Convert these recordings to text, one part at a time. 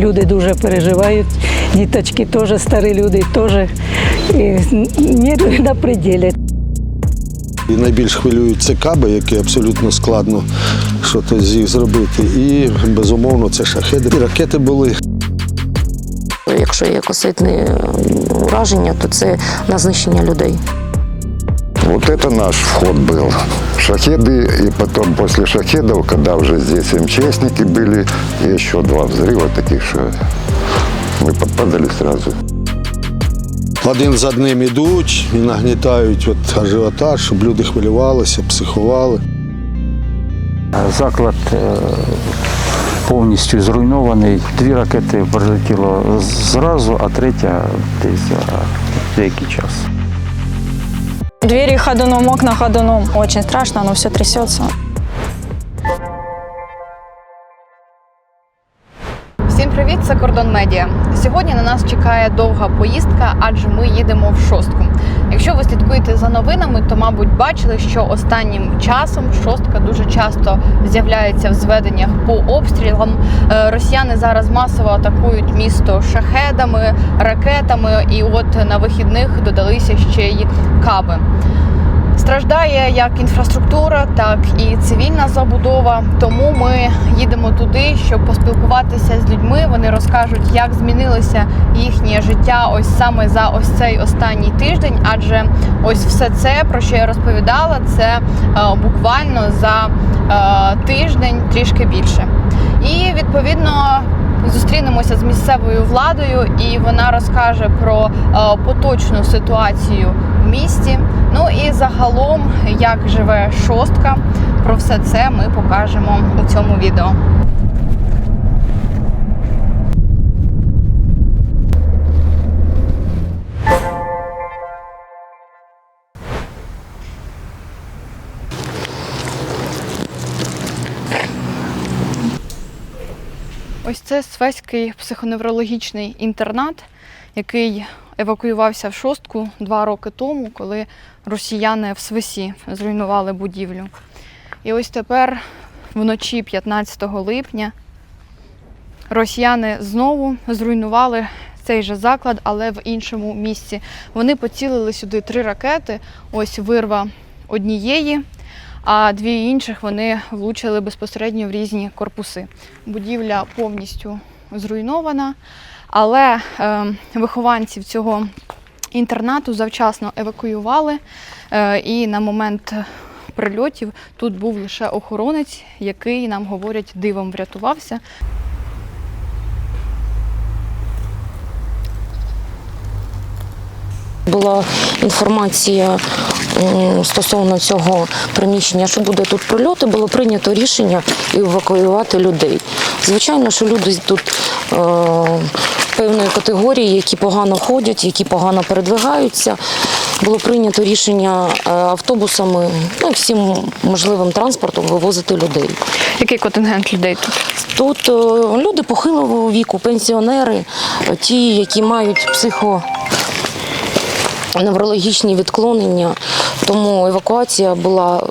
люди дуже переживають. Діточки теж, старі люди теж. Мір на пределі. І найбільш хвилюють це каби, які абсолютно складно щось з їх зробити. І безумовно це шахеди. І ракети були. Якщо є коситне ураження, то це на знищення людей. Вот это наш вход был. Шахеды, и потом после шахедов, когда уже здесь МЧСники были, еще два взрыва таких, что мы попадали сразу. Один за одним ідуть і нагнітають от ажіотаж, щоб люди хвилювалися, психували. Заклад е, повністю зруйнований. Дві ракети прилетіло зразу, а третя десь за деякий час. Двери ходуном, окна ходуном. Очень страшно, оно все трясется. Всім привіт, це Кордон Медіа. Сьогодні на нас чекає довга поїздка, адже ми їдемо в шостку. Якщо ви слідкуєте за новинами, то мабуть бачили, що останнім часом шостка дуже часто з'являється в зведеннях по обстрілам. Е, Росіяни зараз масово атакують місто шахедами, ракетами, і от на вихідних додалися ще й каби. Страждає як інфраструктура, так і цивільна забудова. Тому ми їдемо туди, щоб поспілкуватися з людьми. Вони розкажуть, як змінилося їхнє життя ось саме за ось цей останній тиждень. Адже ось все це, про що я розповідала, це е, буквально за е, тиждень трішки більше. І відповідно зустрінемося з місцевою владою, і вона розкаже про е, поточну ситуацію в місті. Ну і загалом, як живе шостка. Про все це ми покажемо у цьому відео. Ось це Свеський психоневрологічний інтернат, який евакуювався в шостку два роки тому, коли росіяни в Свесі зруйнували будівлю. І ось тепер, вночі 15 липня, росіяни знову зруйнували цей же заклад, але в іншому місці. Вони поцілили сюди три ракети. Ось вирва однієї, а дві інших вони влучили безпосередньо в різні корпуси. Будівля повністю зруйнована, але е, вихованців цього інтернату завчасно евакуювали. Е, і на момент прильотів тут був лише охоронець, який нам говорять дивом врятувався. Була інформація стосовно цього приміщення, що буде тут прильоти, було прийнято рішення евакуювати людей. Звичайно, що люди тут е, певної категорії, які погано ходять, які погано передвигаються. Було прийнято рішення е, автобусами, ну всім можливим транспортом вивозити людей. Який контингент людей тут? Тут е, люди похилого віку, пенсіонери, ті, які мають психо. Неврологічні відклонення, тому евакуація була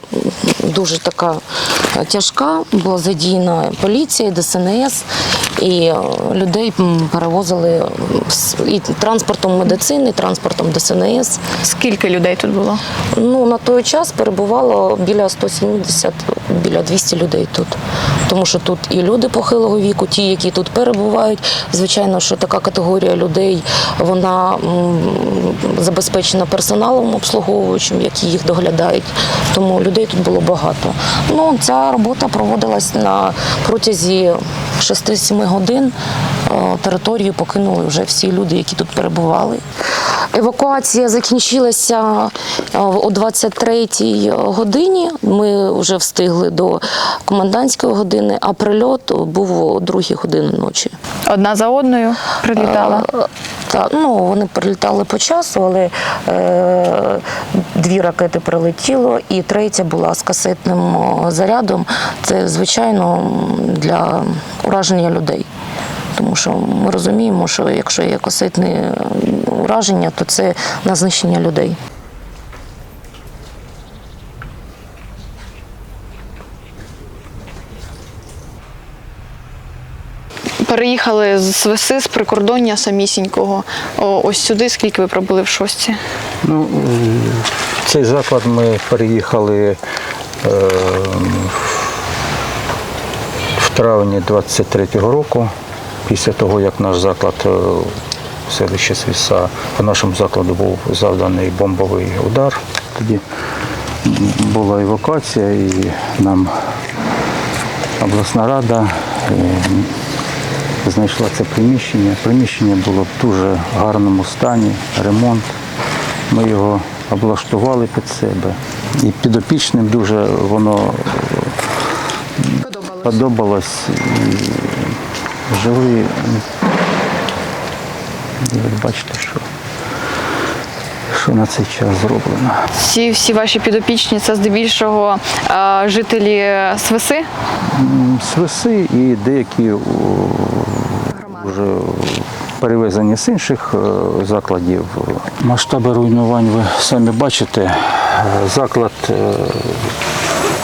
дуже така тяжка. Була задіяна поліція, ДСНС, і е, людей перевозили і транспортом медицини, і транспортом ДСНС. Скільки людей тут було? Ну на той час перебувало біля 170, біля 200 людей тут. Тому що тут і люди похилого віку, ті, які тут перебувають. Звичайно, що така категорія людей вона забезпечена персоналом обслуговуючим, які їх доглядають. Тому людей тут було багато. Ну ця робота проводилась на протязі 6-7 годин. Е, Територію покинули вже всі люди, які тут перебували. Евакуація закінчилася е, о 23-й годині. Ми вже встигли до комендантської години, а прильот був о 2 годині ночі. Одна за одною прилітала. Е, Та, ну, вони прилітали по часу, але е, дві ракети прилетіло, і третя була з касетним зарядом. Це, звичайно, для ураження людей. Тому що ми розуміємо, що якщо є касетне м, ураження, то це на знищення людей. переїхали з Свиси, з прикордоння самісінького. О, ось сюди, скільки ви пробули в шостці? Ну, в цей заклад ми переїхали е, в травні 23-го року, після того, як наш заклад е, в селищі Свіса, по нашому закладу був завданий бомбовий удар. Тоді була евакуація і нам обласна рада е, знайшла це приміщення. Приміщення було в дуже гарному стані, ремонт. Ми його облаштували під себе. І підопічним дуже воно подобалось. І жили. Ви бачите, що, що на цей час зроблено. Ці всі ваші підопічні це здебільшого е, жителі Свиси. Свиси і деякі о, вже перевезені з інших е, закладів. Масштаби руйнувань ви самі бачите. Е, Заклад е,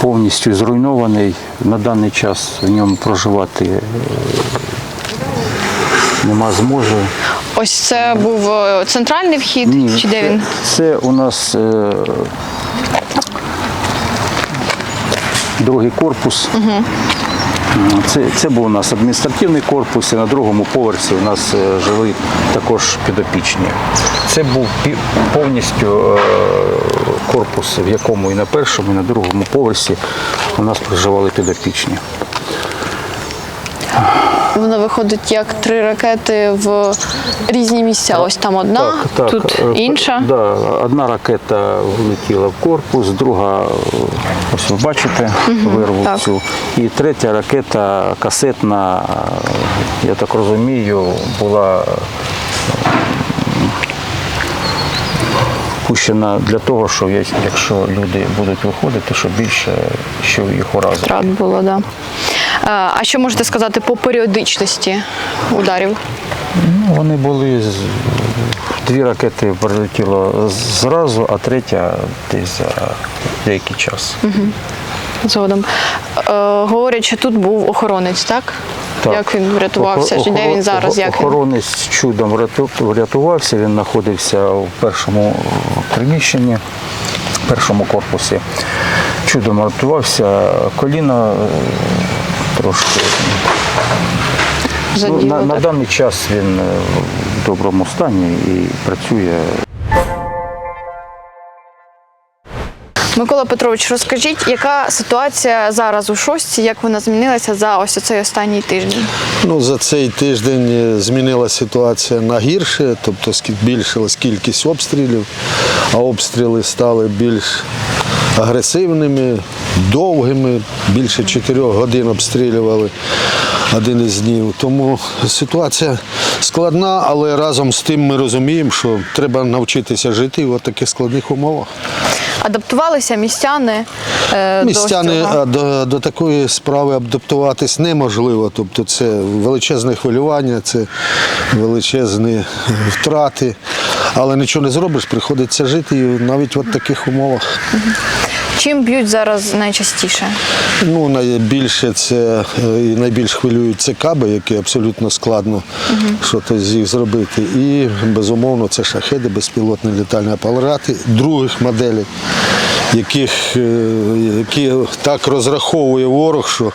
повністю зруйнований. На даний час в ньому проживати е, нема змоги. Ось це був е, центральний вхід, чи де він? Це у нас е, другий корпус. Це, це був у нас адміністративний корпус, і на другому поверсі у нас е, жили також підопічні. Це був повністю е, корпус, в якому і на першому, і на другому поверсі у нас проживали підопічні. Воно виходить як три ракети в різні місця. Ось там одна, тут е, інша. Да, одна ракета влетіла в корпус, друга, ось ви бачите, вирву так. цю. І третя ракета касетна, е, я так розумію, була е, пущена для того, що якщо люди будуть виходити, щоб більше що їх уразить. Втрат було, да. Е, А що можете сказати по періодичності ударів? Ну, вони були дві ракети прилетіло зразу, а третя десь за деякий час. Згодом. Е, говорять, що тут був охоронець, так? Як він врятувався? Охо- Чи де він зараз? Як він? Охоронець чудом вряту- врятувався, він знаходився в першому приміщенні, в першому корпусі. Чудом врятувався, коліно е, трошки. Ну, на, на даний час він е, в доброму стані і працює Микола Петрович, розкажіть, яка ситуація зараз у шостці, як вона змінилася за ось цей останній тиждень? Ну, за цей тиждень е, змінилася ситуація на гірше, тобто збільшилась кількість обстрілів, а обстріли стали більш агресивними, довгими. Більше чотирьох годин обстрілювали один із днів. Тому ситуація складна, але разом з тим ми розуміємо, що треба навчитися жити в таких складних умовах. Адаптувалися містяни, е, Містяни до цього? до, до такої справи адаптуватись неможливо. Тобто це величезне хвилювання, це величезні втрати. Але нічого не зробиш, приходиться жити і навіть в таких умовах. Чим б'ють зараз найчастіше? Ну, найбільше це е, і найбільш хвилюють це каби, які абсолютно складно щось з їх зробити. І безумовно це шахеди, безпілотні літальні апарати других моделей, яких, е, які так розраховує ворог, що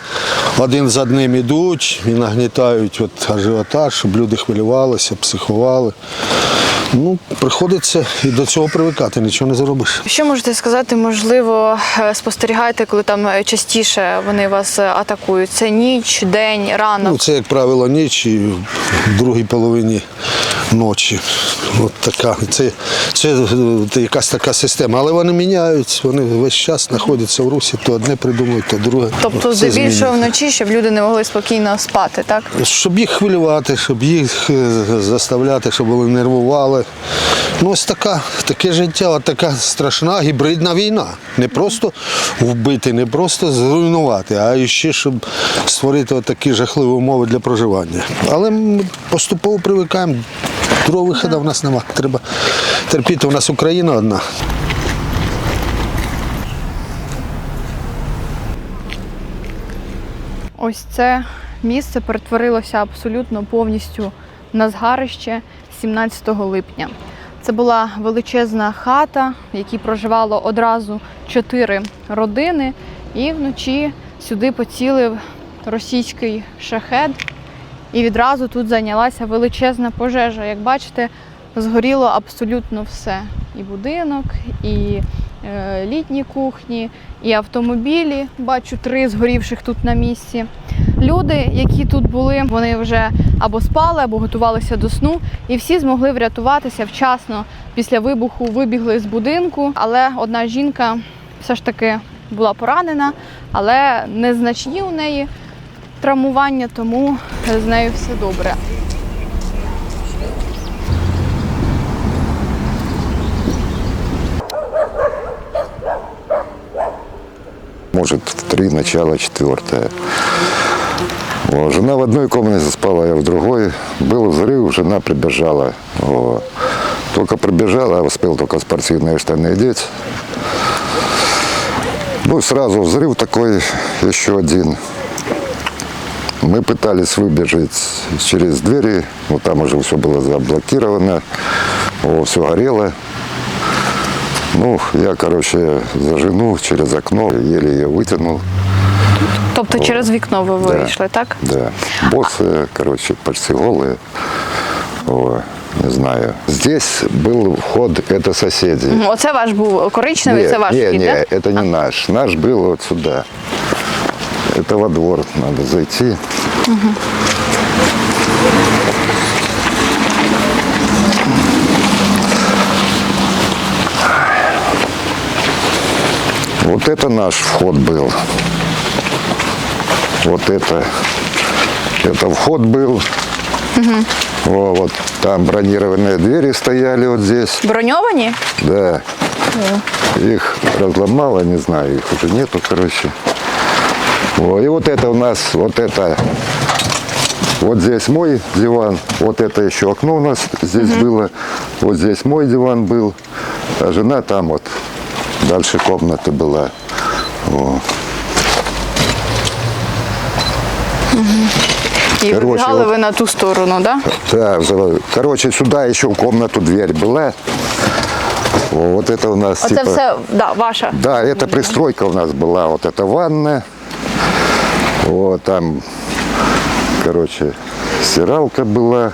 один за одним ідуть і нагнітають от ажіотаж, щоб люди хвилювалися, психували. Ну, приходиться і до цього привикати, нічого не зробиш. Що можете сказати, можливо, е, спостерігаєте, коли там е, частіше вони вас атакують? Це ніч, день, ранок? Ну, це, як правило, ніч і в другій половині ночі. От така. Це, це, якась така система. Але вони міняються, вони весь час знаходяться в русі, то одне придумують, то друге. тобто, здебільшого вночі, щоб люди не могли спокійно спати, так? Щоб їх хвилювати, щоб їх е, заставляти, щоб вони нервували. Ну, ось така, таке життя, от така страшна гібридна війна. Не просто вбити, не просто зруйнувати, а ще щоб створити такі жахливі умови для проживання. Але ми поступово привикаємо. Другого виходу в нас немає. Треба терпіти. У нас Україна одна. Ось це місце перетворилося абсолютно повністю на згарище 17 липня. Це була величезна хата, в якій проживало одразу чотири родини, і вночі сюди поцілив російський шахед. І відразу тут зайнялася величезна пожежа. Як бачите, згоріло абсолютно все. І будинок, і літні кухні, і автомобілі. Бачу три згорівших тут на місці. Люди, які тут були, вони вже або спали, або готувалися до сну, і всі змогли врятуватися вчасно. Після вибуху вибігли з будинку, але одна жінка все ж таки була поранена, але незначні у неї травмування, тому з нею все добре. Может, в три, начало четвертое. Вот. Жена в одной комнате спала, я в другой. Был взрыв, жена прибежала. Вот. Только пробежала, я успел только спортивные штаны одеть. Ну, сразу взрыв такой, еще один. Мы пытались выбежать через двери, но там уже все было заблокировано, все горело. Ну, я, короче, за жену через окно еле ее вытянул. Тобто через вікно ви Да. вийшли, так? Да. Боссы, короче, почти голые. О, не знаю. Здесь был вход, это соседи. М, Оце ваш був коричневий, це ваш не, вхід, не, так? это не наш. Наш был вот сюда. Это во двор надо зайти. Вот это наш вход был. Вот это. Это вход был. О, вот там бронированные двери стояли вот здесь. Броньовані? Да. Их разломало, не знаю, их уже нету, короче. О, и вот это у нас, вот это, вот здесь мой диван, вот это еще окно у нас здесь было, вот здесь мой диван был, а жена там вот, дальше комната была. О. І Короче, вибігали от- ви на ту сторону, так? Да? Да, взорвали. короче, сюда еще в комнату дверь была. О, вот это у нас Оце типа... все да, ваша. Да, эта пристройка у нас была. Вот эта ванна. Вот там, короче, стиралка была,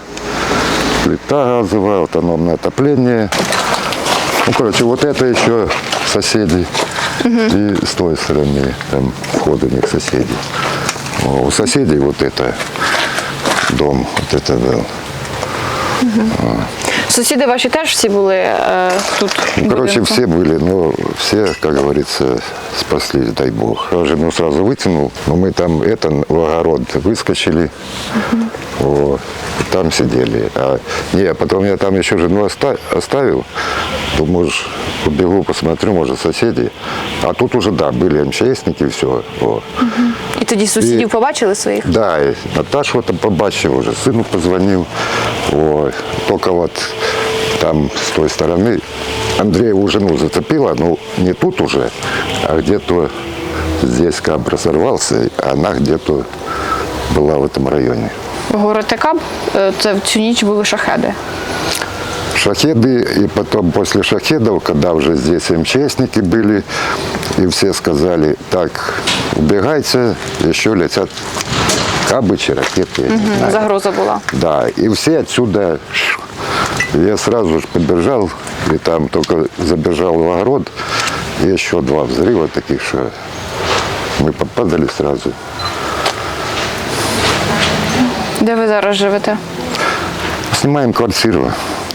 плита газовая, автономное отопление. Ну, короче, вот это еще соседи. И с той стороны там вход у них соседей. О, у соседей вот это дом, вот это был. Сусіди ваші теж всі були е, тут. в Ну, короче, будинку? все были, но все, как говорится, спаслись, дай бог. Я жену сразу вытянул, но мы там это в огород выскочили, вот, и там сидели. А, не, потом я там еще жену оста- оставил, думаю, ж, побегу, посмотрю, может, соседи. А тут уже, да, были МЧСники, все. Вот. І тоді сусідів І- побачили своїх? Да, и Наташу там побачив, уже сыну позвонил. Вот. Только вот там с той стороны Андрееву жену зацепила, ну не тут уже, а где-то здесь каб разорвался, а она где-то была в этом районе. Ви говорите каб, е, це в цю ніч були шахеди. Шахеды, и потом после шахедов, когда уже здесь МЧСники были, и все сказали, так, убегайте, еще летят кабы, чи ракеты. я не знаю. Загроза була. Да, и все отсюда. ш- Я сразу же побежал, и там только забежал в огород, и еще два взрыва таких, что мы попадали сразу. Де ви зараз живете? Снимаем квартиру.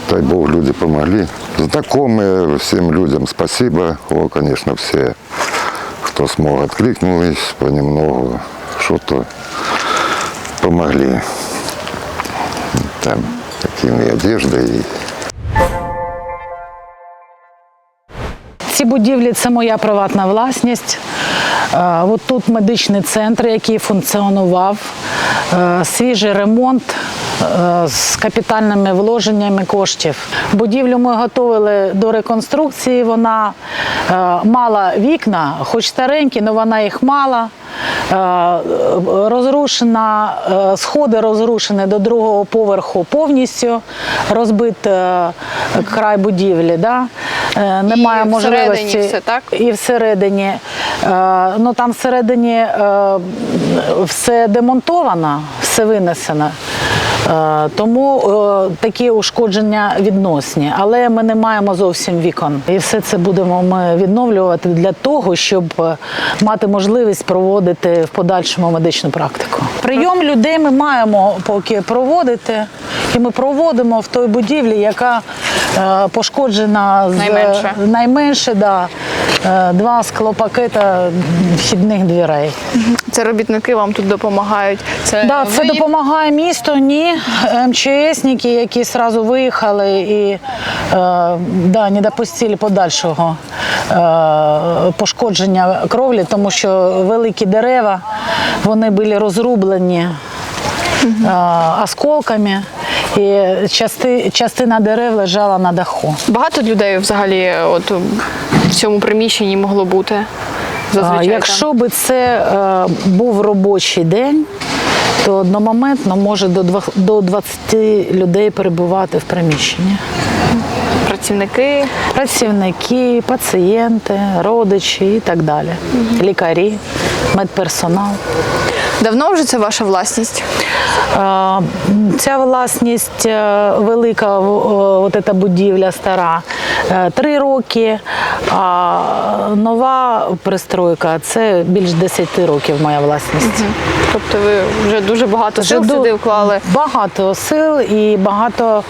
Дай Бог, люди помогли. Знакомые, всем людям спасибо. О, конечно, все, кто смог, откликнулись понемногу, что-то помогли. Там, такими одеждой. Ці будівлі це моя приватна власність. Е, От тут медичний центр, який функціонував, е, свіжий ремонт е, з капітальними вложеннями коштів. Будівлю ми готували до реконструкції. Вона мала вікна, хоч старенькі, але вона їх мала. Е, Розрушена, е, сходи розрушені до другого поверху повністю, розбит е, край будівлі. Да? Немає і можливості. все, так? І всередині. Ну там всередині все демонтовано, все винесено. Е, Тому е, такі ушкодження відносні, але ми не маємо зовсім вікон. І все це будемо ми відновлювати для того, щоб е, мати можливість проводити в подальшому медичну практику. Прийом людей ми маємо поки проводити, і ми проводимо в той будівлі, яка пошкоджена з Найменше. найменше да, два склопакета вхідних дверей. Це робітники вам тут допомагають. Це Да, це ви- допомагає місту, ні. МЧСники, які одразу виїхали і е, да, не допустили подальшого е, пошкодження кровлі, тому що великі дерева вони були розрублені е, осколками, і части, частина дерев лежала на даху. Багато людей взагалі от, в цьому приміщенні могло бути. Зазвичай. Якщо би це е, був робочий день, то одномоментно може до два- до 20 людей перебувати в приміщенні. працівники. Працівники, пацієнти, родичі і так далі. Лікарі, медперсонал. Давно вже це ваша власність? Е, Ця власність е, велика, в- от ця будівля стара, е, три роки, а нова пристройка це більш 10 років моя власність. Тобто ви вже дуже багато сил Вже сюди вклали. Багато сил і багато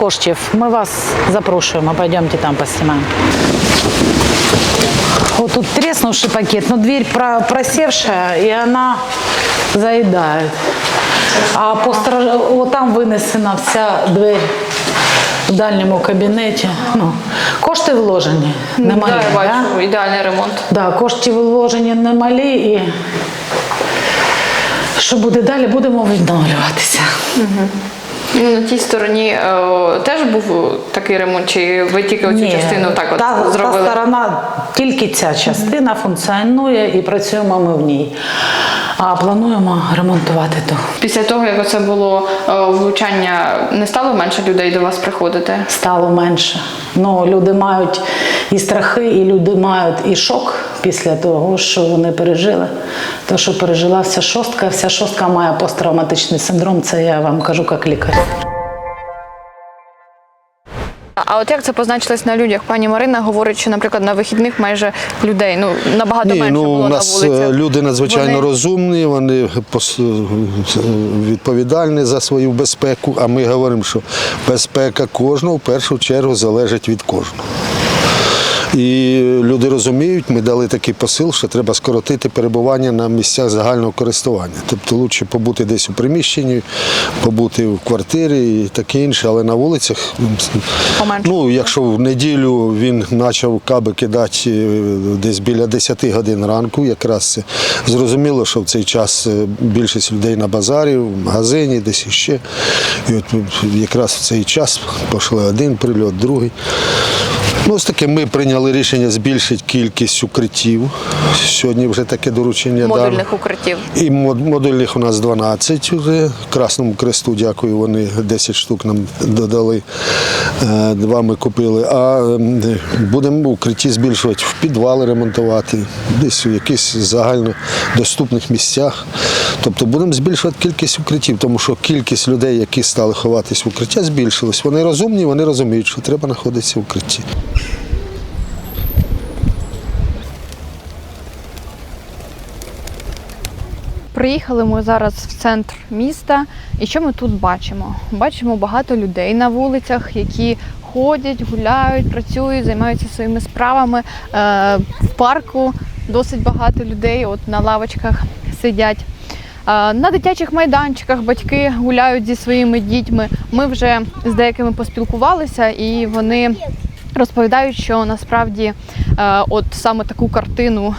коштів. Ми вас запрошуємо, пойдемте там поснімаємо. Вот тут треснувший пакет, но дверь про- просевшая, и она заедает. А по страж- вот там винесена вся дверь в дальньому кабінеті. Ну, кошти вложені, немалі. да, я да? ідеальний ремонт. Да, кошти вложені немалі і що буде далі, будемо відновлюватися. Ну, на тій стороні е, теж був такий ремонт, чи ви тільки оцю частину так от та, зробили? Та сторона, тільки ця частина функціонує і працюємо ми в ній. А плануємо ремонтувати ту. Після того, як це було е, влучання, не стало менше людей до вас приходити? Стало менше. Ну, люди мають і страхи, і люди мають і шок після того, що вони пережили. То, що пережила вся шостка, вся шостка має посттравматичний синдром, це я вам кажу як лікар. А от як це позначилось на людях? Пані Марина говорить, що, наприклад, на вихідних майже людей ну набагато Ні, менше ну було у нас на вулицях. е, люди надзвичайно Вони- розумні, вони пос- відповідальні за свою безпеку. А ми говоримо, що безпека кожного в першу чергу залежить від кожного. І люди розуміють, ми дали такий посил, що треба скоротити перебування на місцях загального користування. Тобто краще побути десь у приміщенні, побути в квартирі і таке інше, але на вулицях. Ну, якщо в неділю він почав каби кидати е, десь біля 10 годин ранку, якраз це зрозуміло, що в цей час е, більшість людей на базарі, в магазині, десь іще. І от якраз в цей час пішли один прильот, другий. Ну, ось таке ми прийняли рішення збільшити кількість укриттів. Сьогодні вже таке доручення модульних укриттів. І модульних у нас 12 вже. Красному кресту, дякую, вони 10 штук нам додали. Е, Два ми купили. А ем, будемо укритті збільшувати, в підвали ремонтувати, десь у якихось загальнодоступних місцях. Тобто будемо збільшувати кількість укриттів, тому що кількість людей, які стали ховатись в укриття, збільшилась. Вони розумні, вони розуміють, що треба знаходитися в укритті. Приїхали ми зараз в центр міста. І що ми тут бачимо? Бачимо багато людей на вулицях, які ходять, гуляють, працюють, займаються своїми справами. Е, В парку досить багато людей, от на лавочках сидять. Е, На дитячих майданчиках батьки гуляють зі своїми дітьми. Ми вже з деякими поспілкувалися, і вони розповідають, що насправді е, от саме таку картину.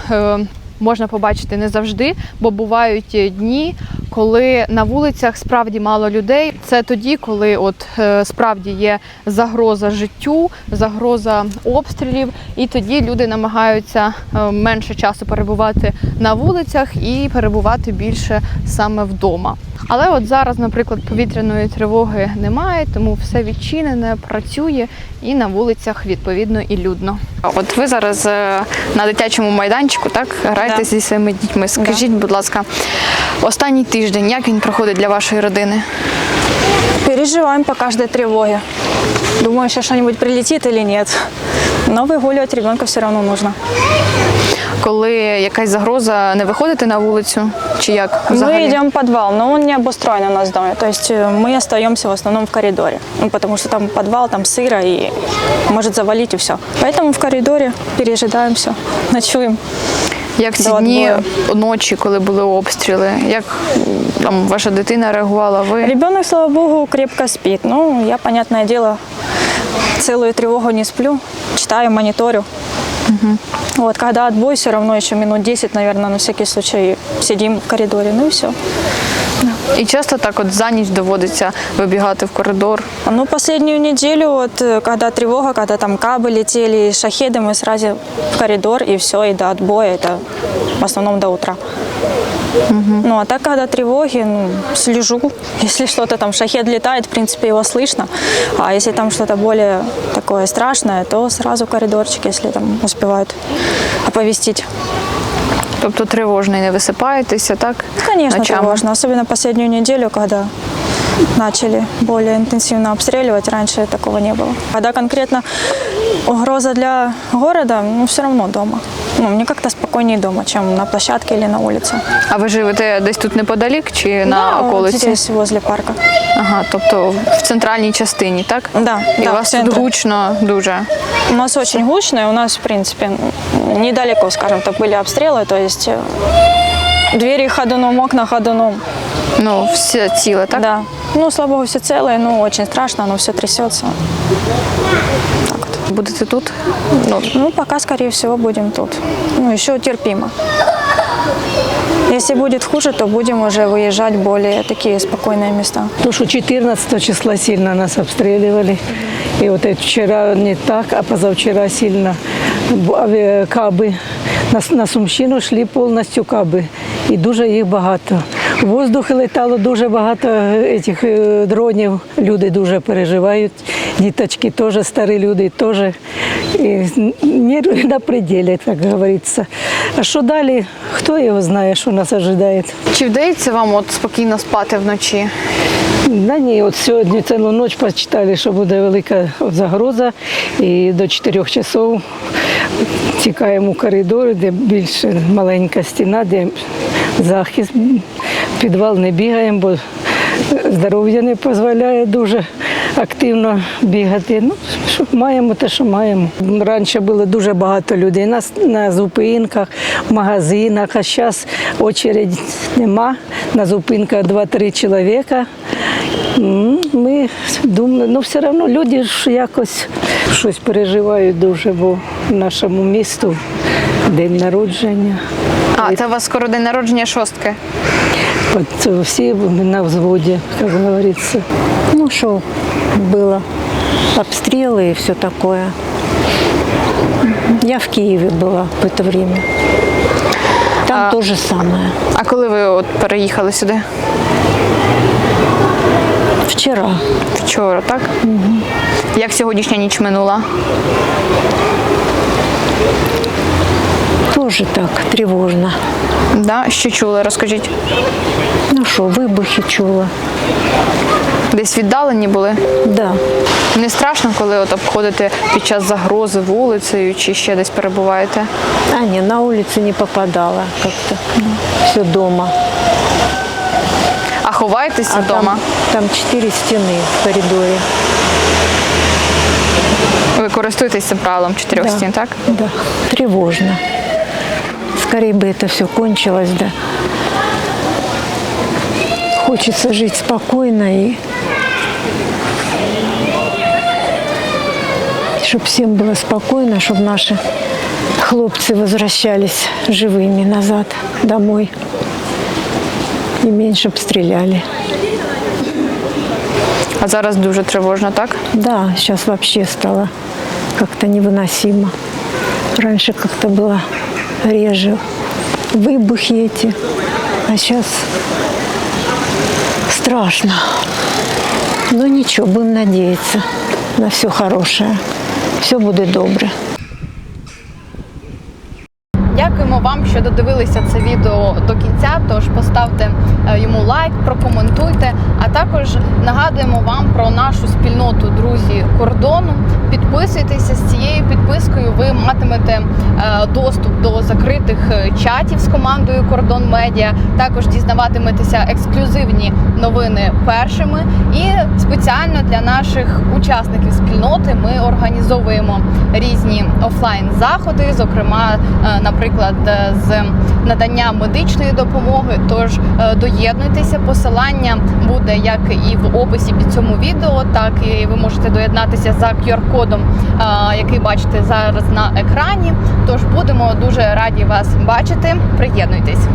Можна побачити не завжди, бо бувають е, дні, коли на вулицях справді мало людей. Це тоді, коли от е, справді є загроза життю, загроза обстрілів, і тоді люди намагаються е, менше часу перебувати на вулицях і перебувати більше саме вдома. Але от зараз, наприклад, повітряної тривоги немає, тому все відчинене, працює і на вулицях відповідно і людно. От ви зараз е, на дитячому майданчику, так граєте Да. зі своїми дітьми. Скажіть, будь ласка, останній тиждень, як він проходить для вашої родини? Переживаем по каждой тревоге. Думаю, сейчас что-нибудь прилетит или нет. Но выгуливать ребенка все равно нужно Коли якась загроза, не виходите на вулицю? Чи як взагалі? Мы идем в подвал, но он не обустроен у нас в доме. То есть э, мы остаемся в основном в коридоре. Ну, потому что там подвал, там сыро и может завалить и все. Поэтому в коридоре пережидаем все, ночуем. Як ці До дні відбою. ночі, коли були обстріли? Як м, там ваша дитина реагувала? Ви Ребенок, слава богу, крепко спит. Ну, я, понятное дело, целую тревогу не сплю, читаю, мониторю. Вот, когда отбой, все равно еще минут 10, наверное, на всякий случай сидим в коридоре, ну и все. і часто так от за ніч доводиться вибігати в коридор. Ну, последнюю неделю, вот, э, когда тревога, когда там кабы летели, и шахеды, мы сразу в коридор, и все, и до отбоя, это в основном до утра. Ну, а так, когда тревоги, ну, слежу. Если что-то там, шахед летает, в принципе, его слышно. А если там что-то более такое страшное, то сразу коридорчик, если там успевают оповестить. Тобто тривожний не висипаєтеся, так? Конечно, Ночами. тревожно. Особенно последнюю неделю, когда начали более интенсивно обстреливать. Раньше такого не было. Когда конкретно угроза для города, ну, все равно дома Ну, мне как-то спокойнее дома, чем на площадке или на улице. А ви живете десь тут неподалік чи на Да, вот околиці? здесь, возле парка. Ага, тобто в центральній частині, так? Да, І да, у в вас тут центрі. гучно дуже. У нас очень гучно, и у нас, в принципе, недалеко, скажем так, были обстрелы. То есть э, двери ходуном, окна ходуном. Ну, все ціле, так? Да. Ну, слава богу, все целое, ну, очень страшно, оно все трясется. Будете тут? Ну, ну, пока, скорее всего, будем тут. Ну, еще терпимо. Если будет хуже, то будем уже выезжать в более такие спокойные места. То, что 14 числа сильно нас обстреливали. И вот это вчера не так, а позавчера сильно бу- авіа- каби. На, на Сумщину йшли повністю каби. І дуже їх багато. В воздух летало дуже багато цих дронів. Люди дуже переживають. Діточки теж, старі люди теж. Нерви на пределі, так говориться. А що далі? Хто його знає, що нас ожидає? Чи вдається вам от спокійно спати вночі? Да ні, от сьогодні цілу ніч почитали, що буде велика загроза, і до 4 часов тікаємо у коридор, де більше маленька стіна, де захист. Підвал не бігаємо, бо здоров'я не дозволяє дуже активно бігати. Ну, що маємо те, що маємо. Раніше було дуже багато людей на, на зупинках, в магазинах, а зараз очередь нема. На зупинках 2-3 чоловіка. Ми думали, ну все одно люди ж якось щось переживають дуже, бо в нашому місту день народження. А, це у вас скоро день народження шостки. От всі на взводі, як говориться. Ну что, было обстрелы и все такое. Я в Киеве была в это время. Там А- то же самое. А коли ви от переїхали сюди? Вчера. Вчора, так? Угу. Як сьогоднішня ніч минула? Тоже так тревожно. Да? Що чули? Розкажіть. Ну что, выбухи чула. Десь віддалені були? Да. Не страшно, коли от обходите під час загрози вулицею чи ще десь перебуваєте? А, не, на улицу не попадала как-то. Все дома. А ховаєтеся А вдома? Там, там четыре стены в коридоре. Ви користуєтесь цим правилом чотирьох Да. стін, так? Да, тревожно. Скорее бы это все кончилось, да. Хочется жить спокойно и чтобы всем было спокойно, чтобы наши хлопцы возвращались живыми назад домой. и меньше б стреляли. А зараз дуже тривожно, так? Да, сейчас вообще стало как-то невыносимо. Раньше как-то было реже выбухи эти, а сейчас страшно. Но ничего, будем надеяться на все хорошее. Все будет добре. Дякуємо вам, що додивилися це відео до кінця. Тож поставте е, йому лайк, прокоментуйте. А також нагадуємо вам про нашу спільноту друзі кордону. Підписуйтеся з цією підпискою. Ви матимете е, доступ до закритих е, чатів з командою Кордон Медіа. Також дізнаватиметеся ексклюзивні новини першими. І спеціально для наших учасників спільноти ми організовуємо різні офлайн заходи, зокрема, е, наприклад, е, з надання медичної допомоги. Тож е, доєднуйтеся. Посилання буде як і в описі під цьому відео, так і ви можете доєднатися за QR-кодом, е, який бачите зараз на екрані. Тож будемо дуже раді вас бачити. Приєднуйтесь.